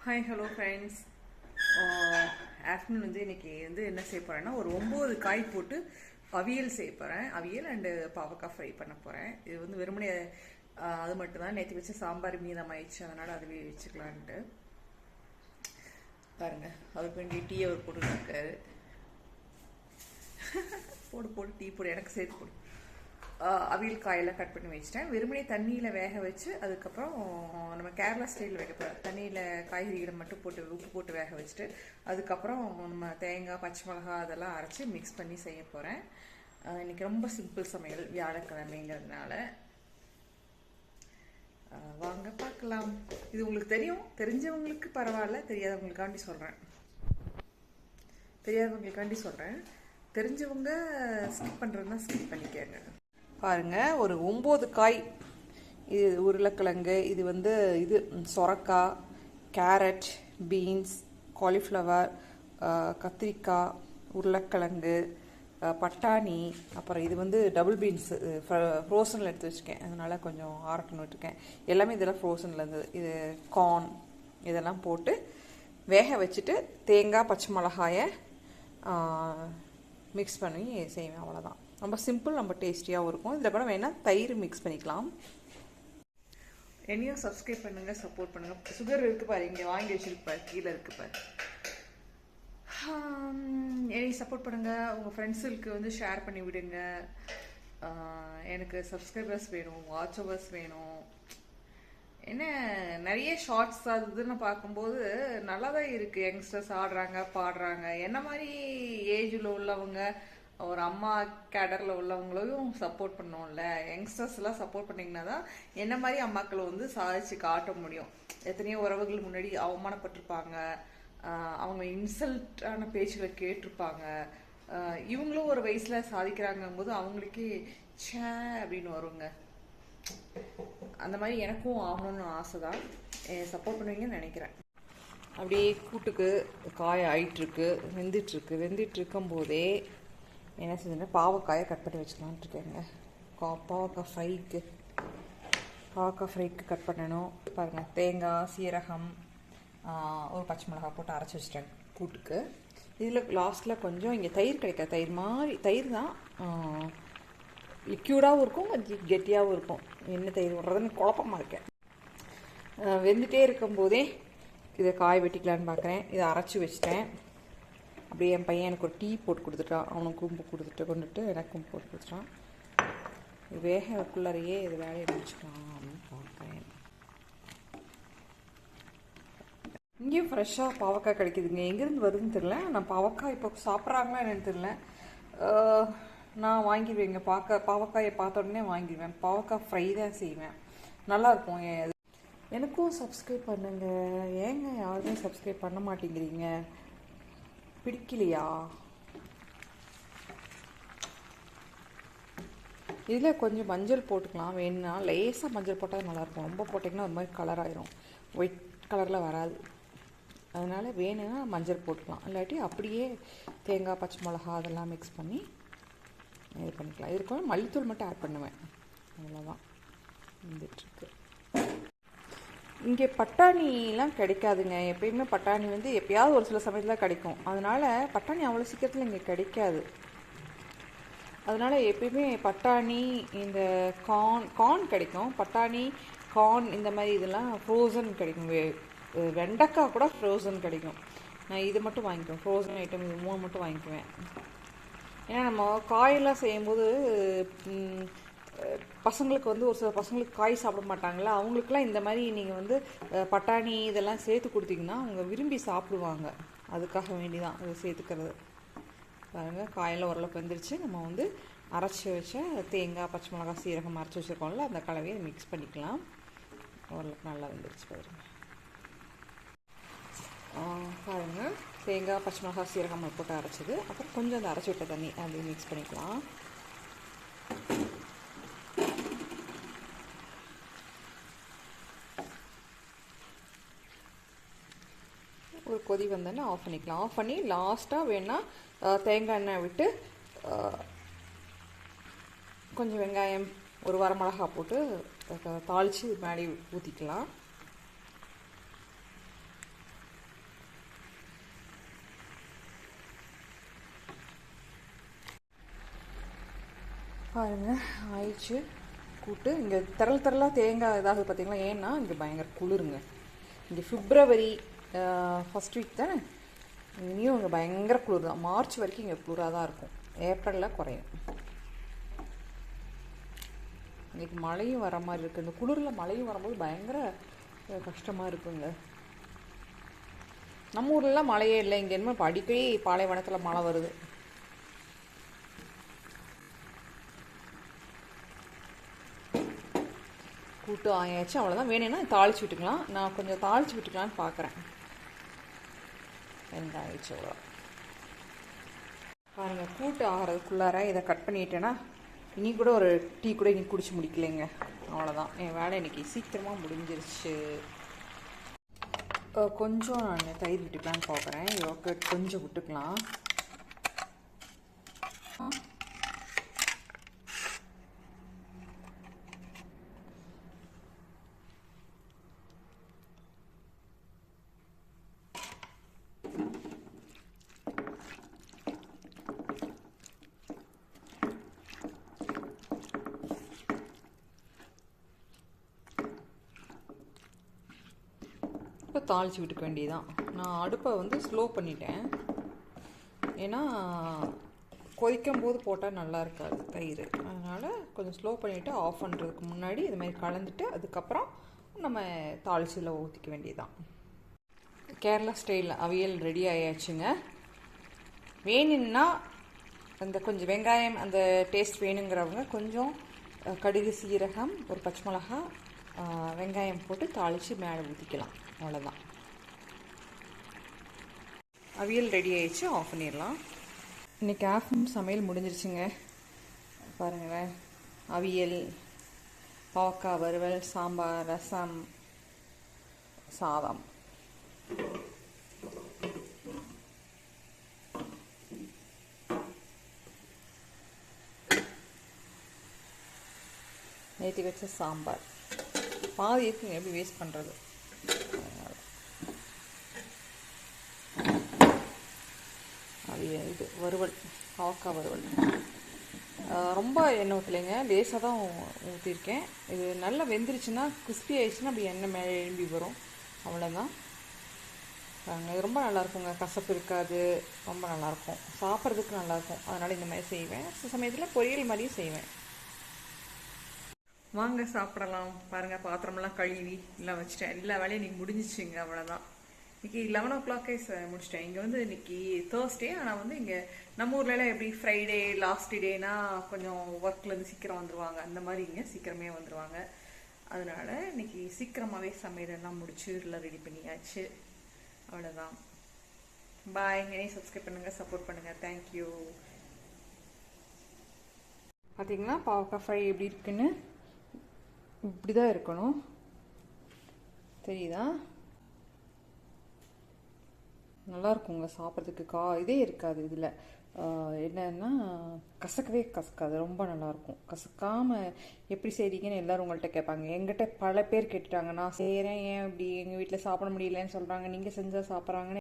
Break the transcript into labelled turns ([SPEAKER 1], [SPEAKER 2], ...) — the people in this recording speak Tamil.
[SPEAKER 1] ஹாய் ஹலோ ஃப்ரெண்ட்ஸ் ஆஃப்டர்நூன் வந்து இன்னைக்கு வந்து என்ன செய்ய போகிறேன்னா ஒரு ஒம்பது காய் போட்டு அவியல் செய்ய போகிறேன் அவியல் அண்டு பாவக்காய் ஃப்ரை பண்ண போகிறேன் இது வந்து வெறுமனே அது மட்டும்தான் நேற்று வச்சு சாம்பார் மீதமாயிடுச்சு அதனால் அதுவே வச்சுக்கலான்ட்டு. பாருங்கள் அதுக்கு வேண்டிய டீ அவர் போட்டுருக்காரு போடு போடு டீ போடு. எனக்கு சேர்த்து போடு. அவியல் காயெல்லாம் கட் பண்ணி வச்சிட்டேன். வெறுமனே தண்ணியில் வேக வச்சு அதுக்கப்புறம் நம்ம கேரளா ஸ்டைல் வைக்க போகிறோம் தண்ணியில் காய்கறிகளை மட்டும் போட்டு உப்பு போட்டு வேக வச்சுட்டு அதுக்கப்புறம் நம்ம தேங்காய் பச்சை மிளகாய் அதெல்லாம் அரைச்சி மிக்ஸ் பண்ணி செய்ய போகிறேன் இன்னைக்கு ரொம்ப சிம்பிள் சமையல். வியாழக்கிழமைங்கிறதுனால. வாங்க பார்க்கலாம். இது உங்களுக்கு தெரியும். தெரிஞ்சவங்களுக்கு பரவாயில்ல. தெரியாதவங்களுக்காண்டி சொல்கிறேன் தெரியாதவங்களுக்காண்டி சொல்கிறேன் தெரிஞ்சவங்க ஸ்கிப் பண்ணுறதுனா ஸ்கிப் பண்ணிக்கங்க பாருங்கள் ஒரு ஒம்பது காய் இது உருளைக்கிழங்கு இது வந்து இது சொரக்காய் கேரட் பீன்ஸ் காலிஃப்ளவர் கத்திரிக்காய் உருளைக்கிழங்கு பட்டாணி அப்புறம் இது வந்து டபுள் பீன்ஸு ஃப்ரோசனில் எடுத்து வச்சுருக்கேன். அதனால் கொஞ்சம் ஆரட்டணும் விட்டுருக்கேன். எல்லாமே இதெல்லாம் ஃப்ரோசனில் இருந்தது இது கார்ன் இதெல்லாம் போட்டு வேக வச்சுட்டு தேங்காய் பச்சை மிளகாயை மிக்ஸ் பண்ணி செய்வேன். அவ்வளோதான் ரொம்ப சிம்பிள் ரொம்ப டேஸ்டியாகவும் இருக்கும். இதில் கூட வேணால் தயிர் மிக்ஸ் பண்ணிக்கலாம். என்னையும் சப்ஸ்கிரைப் பண்ணுங்கள் சப்போர்ட் பண்ணுங்கள் சுகர் இருக்கு பாரு இங்கே வாங்கி வச்சிருப்பார் கீழே இருக்கு பாரு. என்னை சப்போர்ட் பண்ணுங்கள் உங்கள் ஃப்ரெண்ட்ஸுக்கு வந்து ஷேர் பண்ணி விடுங்க. எனக்கு சப்ஸ்கிரைபர்ஸ் வேணும் வாட்ச் ஓவர்ஸ் வேணும். என்ன நிறைய ஷார்ட்ஸ் அது இதுன்னு பார்க்கும்போது நல்லா தான் இருக்குது யங்ஸ்டர்ஸ் ஆடுறாங்க பாடுறாங்க. என்ன மாதிரி ஏஜில் உள்ளவங்க ஒரு அம்மா கேடரில் உள்ளவங்களையும் சப்போர்ட் பண்ணோம்ல. யங்ஸ்டர்ஸ் எல்லாம் சப்போர்ட் பண்ணிங்கன்னா தான் என்ன மாதிரி அம்மாக்களை வந்து சாதிச்சு காட்ட முடியும். எத்தனையோ உறவுகள் முன்னாடி அவமானப்பட்டிருப்பாங்க. அவங்க இன்சல்ட்டான பேச்சுகளை கேட்டிருப்பாங்க. இவங்களும் ஒரு வயசில் சாதிக்கிறாங்கும் போது அவங்களுக்கே ச்சே அப்படின்னு வருங்க. அந்த மாதிரி எனக்கும் ஆகணும்னு ஆசை தான் சப்போர்ட் பண்ணுவீங்கன்னு நினைக்கிறேன். அப்படியே கூட்டுக்கு காய ஆயிட்டுருக்கு வெந்துட்டுருக்கு. வெந்துட்டு இருக்கும்போதே என்ன செஞ்சேன் பாவக்காயை கட் பண்ணி வச்சுக்கலான்ட்டு இருக்கேங்க. கா பாவக்காய் ஃப்ரைக்கு பாவக்காய் ஃப்ரைக்கு கட் பண்ணணும். பாருங்கள் தேங்காய் சீரகம் ஒரு பச்சை மிளகாய் போட்டு அரைச்சி வச்சிட்டேன் கூட்டுக்கு. இதில் லாஸ்ட்டில் கொஞ்சம் இங்கே தயிர் கிடைக்காது. தயிர் மாதிரி தயிர் தான் லிக்யூடாகவும் இருக்கும் கொஞ்சம் கெட்டியாகவும் இருக்கும். என்ன தயிர் விடுறதுன்னு குழப்பமாக இருக்கேன் வெந்துகிட்டே வெந்துட்டே இருக்கும்போதே இதை காய் வெட்டிக்கலான்னு பார்க்குறேன் இதை அரைச்சி வச்சிட்டேன். அப்படியே என் பையன் எனக்கு ஒரு டீ போட்டு கொடுத்துட்டான். அவனுக்கு கும்பு கொடுத்துட்டு கொண்டுட்டு எனக்கும் போட்டு கொடுத்துட்டான். வேகக்குள்ளாரையே இது வேலையை முடிச்சுக்கலாம் அப்படின்னு பார்க்குறேன் இங்கேயும் ஃப்ரெஷ்ஷாக பாவக்காய் கிடைக்குதுங்க. எங்கேருந்து வருதுன்னு தெரில நான் பாவக்காய் இப்போ சாப்பிட்றாங்களா என்னன்னு தெரில நான் வாங்கிடுவேங்க. பார்க்க பாவக்காயை பார்த்த உடனே வாங்கிடுவேன். பாவக்காய் ஃப்ரை தான் செய்வேன். நல்லாயிருக்கும். எ- எனக்கும் சப்ஸ்கிரைப் பண்ணுங்க. ஏங்க யாருமே சப்ஸ்கிரைப் பண்ண மாட்டேங்கிறீங்க? பிடிக்கலையா? இதில் கொஞ்சம் மஞ்சள் போட்டுக்கலாம். வேணும்னா லேசாக மஞ்சள் போட்டால் நல்லாயிருக்கும். ரொம்ப போட்டிங்கன்னா ஒரு மாதிரி கலர் ஆயிரும். ஒயிட் கலரில் வராது. அதனால் வேணும்னா மஞ்சள் போட்டுக்கலாம். இல்லாட்டி அப்படியே தேங்காய் பச்சை மிளகா அதெல்லாம் மிக்ஸ் பண்ணி இது பண்ணிக்கலாம். இதுக்கு மல்லித்தூள் மட்டும் ஆட் பண்ணுவேன். அவ்வளோதான் வந்துட்டுருக்கு இங்கே பட்டாணிலாம் கிடைக்காதுங்க. எப்பயுமே பட்டாணி வந்து எப்பயாவது ஒரு சில சமயத்தில் கிடைக்கும். அதனால் பட்டாணி அவ்வளோ சீக்கிரத்தில் இங்கே கிடைக்காது. அதனால் எப்பயுமே பட்டாணி இந்த கார்ன் கார்ன் கிடைக்கும். பட்டாணி கார்ன் இந்த மாதிரி இதெல்லாம் ஃப்ரோசன் கிடைக்கும். வெண்டைக்காய் கூட ஃப்ரோசன் கிடைக்கும். நான் இது மட்டும் வாங்கிக்குவேன். ஃப்ரோசன் ஐட்டம் இது மூணு மட்டும் வாங்கிக்குவேன். ஏன்னா நம்ம காயெல்லாம் செய்யும்போது பசங்களுக்கு வந்து ஒரு சில பசங்களுக்கு காய் சாப்பிட மாட்டாங்களா அவங்களுக்குலாம் இந்த மாதிரி நீங்கள் வந்து பட்டாணி இதெல்லாம் சேர்த்து கொடுத்தீங்கன்னா அவங்க விரும்பி சாப்பிடுவாங்க. அதுக்காக வேண்டி தான் இதை சேர்த்துக்கிறது. பாருங்க காயெல்லாம் ஓரளவுக்கு வந்துருச்சு. நம்ம வந்து அரைச்சி வச்ச தேங்காய் பச்சை மிளகா சீரகம் அரைச்சி வச்சுருக்கோம்ல அந்த கலவையை மிக்ஸ் பண்ணிக்கலாம். ஓரளவுக்கு நல்லா வெந்துருச்சு பாருங்கள் பாருங்கள் தேங்காய் பச்சை மிளகா சீரகம் போட்டு அரைச்சது. அப்புறம் கொஞ்சம் அந்த அரைச்சி விட்ட தண்ணி அதையும் மிக்ஸ் பண்ணிக்கலாம். ஒரு கொதி வந்தோன்னே ஆஃப் பண்ணிக்கலாம். ஆஃப் பண்ணி லாஸ்ட்டாக வேணால் தேங்காய் எண்ணெய் விட்டு கொஞ்சம் வெங்காயம் ஒரு வரமிளகா போட்டு தாளித்து மேலே ஊற்றிக்கலாம் பாருங்கள் ஆயிடுச்சு. கூட்டு இங்கே திரள் திரளாக தேங்காய் இதாகுது பார்த்தீங்களா ஏன்னா இங்கே பயங்கர குளிருங்க. இங்கே பிப்ரவரி ஃபஸ்ட் வீக் தானே? இனியும் இங்கே பயங்கர குளிர் தான். மார்ச் வரைக்கும் இங்கே குளிராக தான் இருக்கும். ஏப்ரலில் குறையும். இன்றைக்கி மழையும் வர மாதிரி இருக்குது இந்த குளிரில் மழையும் வரும்போது பயங்கர கஷ்டமாக இருக்குங்க. நம்ம ஊர்லலாம் மழையே இல்லை. இங்கே என்ன இப்போ அடிக்கடி பாலைவனத்தில் மழை வருது. கூட்டு ஆயாச்சு. அவ்வளோதான் வேணும்னா தாளிச்சு விட்டுக்கலாம். நான் கொஞ்சம் தாளிச்சு விட்டுக்கலான்னு பார்க்குறேன் வெங்காயிச்சு அவ்வளோ பாருங்க கூட்டு ஆகிறதுக்குள்ளார இதை கட் பண்ணிட்டேன்னா இனி கூட ஒரு டீ கூட இன்னைக்கு குடிச்சு முடிக்கலைங்க. அவ்வளோதான் என் வேலை இன்னைக்கு சீக்கிரமாக முடிஞ்சிருச்சு. கொஞ்சம் நான் தயிர் விட்டுக்கலான்னு பார்க்குறேன் யோகட் கொஞ்சம் விட்டுக்கலாம். தாளித்து தாளிச்சு விட்டுக்க வேண்டியதுதான். நான் அடுப்பை வந்து ஸ்லோ பண்ணிட்டேன். ஏன்னா கொதிக்கும் போது போட்டால் நல்லா இருக்காது தயிர். அதனால் கொஞ்சம் ஸ்லோ பண்ணிவிட்டு ஆஃப் பண்ணுறதுக்கு முன்னாடி இது மாதிரி கலந்துட்டு அதுக்கப்புறம் நம்ம தாளிச்சில் ஊற்றிக்க வேண்டியதுதான். கேரளா ஸ்டைலில் அவியல் ரெடி ஆயாச்சுங்க. வேணும்னா அந்த கொஞ்சம் வெங்காயம் அந்த டேஸ்ட் வேணுங்கிறவங்க கொஞ்சம் கடுகு சீரகம் ஒரு பச்சை மிளகா வெங்காயம் போட்டு தாளித்து மேலே ஊற்றிக்கலாம் அவ்வளோதான் அவியல் ரெடி ஆயிடுச்சு ஆஃப் பண்ணிடலாம். இன்றைக்கி ஆஃப்டர்நூன் சமையல் முடிஞ்சிருச்சுங்க. பாருங்களேன் அவியல் பாவக்காய் வறுவல் சாம்பார் ரசம் சாதம். நேற்று வச்ச சாம்பார். பாதி இருக்குங்க எப்படி வேஸ்ட் பண்ணுறது அது இது வறுவல் பாவக்காய் வறுவல். ரொம்ப எண்ணெய் ஊற்றலைங்க லேசாக தான் ஊற்றிருக்கேன் இது நல்லா வெந்துருச்சுன்னா கிறிஸ்பி ஆயிடுச்சுன்னா அப்படி எண்ணெய் மேலே எழும்பி வரும். அவ்வளோதான் இது ரொம்ப நல்லாயிருக்குங்க கசப்பு இருக்காது. ரொம்ப நல்லாயிருக்கும் சாப்பிட்றதுக்கு நல்லாயிருக்கும் அதனால் இந்த மாதிரி செய்வேன். சில சமயத்தில் பொரியல் மாதிரியும் செய்வேன். வாங்க சாப்பிடலாம். பாருங்க பாத்திரமெல்லாம் கழுவி எல்லாம் வச்சுட்டேன். எல்லா வேலையும் இன்னைக்கு முடிஞ்சிச்சுங்க அவ்வளோதான் இன்னைக்கு லெவன் ஓ கிளாக்கே முடிச்சிட்டேன். இங்கே வந்து இன்னைக்கு தேர்ஸ்டே ஆனால் வந்து இங்கே நம்ம ஊர்லலாம் எப்படி ஃப்ரைடே லாஸ்ட் டேனா கொஞ்சம் ஒர்க்லேருந்து சீக்கிரம் வந்துருவாங்க. அந்த மாதிரி இங்கே சீக்கிரமே வந்துருவாங்க. அதனால இன்னைக்கு சீக்கிரமாகவே சமையலெல்லாம் முடிச்சு எல்லாம் ரெடி பண்ணியாச்சு. அவ்வளோதான் பாய் என்னையும் சப்ஸ்கிரைப் பண்ணுங்கள் சப்போர்ட் பண்ணுங்கள் தேங்க்யூ பார்த்தீங்களா பாவக்காய் ஃப்ரை எப்படி இருக்குன்னு? இப்படி தான் இருக்கணும். தெரியுதா? நல்லா இருக்குங்க சாப்பிட்றதுக்கு. கா இதே இருக்காது இதில். என்னன்னா கசக்கவே கசக்காது. ரொம்ப நல்லாயிருக்கும் கசக்காமல் எப்படி செய்கிறீங்கன்னு எல்லோரும் உங்கள்கிட்ட கேட்பாங்க. எங்கிட்ட பல பேர் கேட்டுட்டாங்க. நான் செய்கிறேன் ஏன் இப்படி? எங்கள் வீட்டில் சாப்பிட முடியலன்னு சொல்கிறாங்க நீங்கள் செஞ்சால் சாப்பிட்றாங்கன்னு